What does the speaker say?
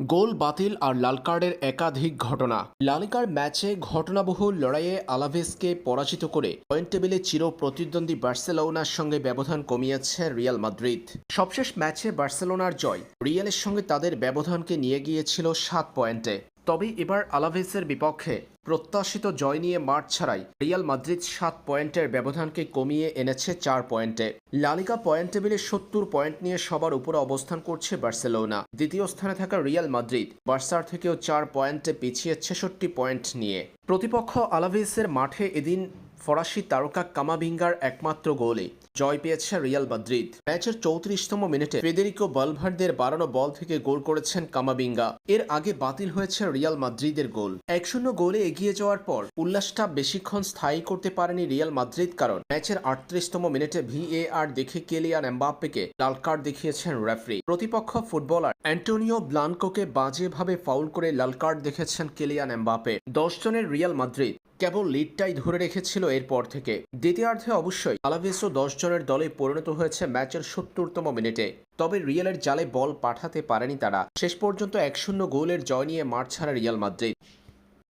গোল, বাতিল আর লাল কার্ডের একাধিক ঘটনা। লালিকার ম্যাচে ঘটনাবহুল লড়াইয়ে আলাভেসকে পরাজিত করে পয়েন্ট টেবিলে চির প্রতিদ্বন্দ্বী বার্সেলোনার সঙ্গে ব্যবধান কমিয়েছে রিয়াল মাদ্রিদ। সবশেষ ম্যাচে বার্সেলোনার জয় রিয়ালের সঙ্গে তাদের ব্যবধানকে নিয়ে গিয়েছিল সাত পয়েন্টে। তবে এবার আলাভেসের বিপক্ষে প্রত্যাশিত জয় নিয়ে মাঠ ছাড়াই রিয়াল মাদ্রিদ সাত পয়েন্টের ব্যবধানকে কমিয়ে এনেছে চার পয়েন্টে। লালিকা পয়েন্ট টেবিলে সত্তর পয়েন্ট নিয়ে সবার উপরে অবস্থান করছে বার্সেলোনা। দ্বিতীয় স্থানে থাকা রিয়াল মাদ্রিদ বার্সার থেকেও চার পয়েন্টে পিছিয়ে ছেষট্টি পয়েন্ট নিয়ে। প্রতিপক্ষ আলাভেসের মাঠে এদিন ফরাসি তারকা কামাবিঙ্গার একমাত্র গোলে জয় পেয়েছে রিয়াল মাদ্রিদ। ম্যাচের চৌত্রিশতম মিনিটে ফেদেরিকো বালভার্দের বাড়ানো বল থেকে গোল করেছেন কামাবিঙ্গা এর আগে বাতিল হয়েছে রিয়াল মাদ্রিদের গোল। এক শূন্য গোলে এগিয়ে যাওয়ার পর উল্লাসটা বেশিক্ষণ স্থায়ী করতে পারেনি রিয়াল মাদ্রিদ কারণ ম্যাচের আটত্রিশতম মিনিটে ভিএআর দেখে কেলিয়ান এমবাপ্পেকে লাল কার্ড দেখিয়েছেন রেফারি। প্রতিপক্ষ ফুটবলার অ্যান্টোনিও ব্লানকোকে বাজেভাবে ফাউল করে লাল কার্ড দেখেছেন কেলিয়ান এমবাপ্পে। দশ জনের রিয়াল মাদ্রিদ কেবল লিডটাই ধরে রেখেছিল এরপর থেকে। দ্বিতীয়ার্ধে অবশ্যই আলাভেসও দশ জনের দলে পরিণত হয়েছে ম্যাচের সত্তরতম মিনিটে। তবে রিয়ালের জালে বল পাঠাতে পারেনি তারা। শেষ পর্যন্ত এক শূন্য গোলের জয় নিয়ে মাঠ ছাড়া রিয়াল মাদ্রিদ।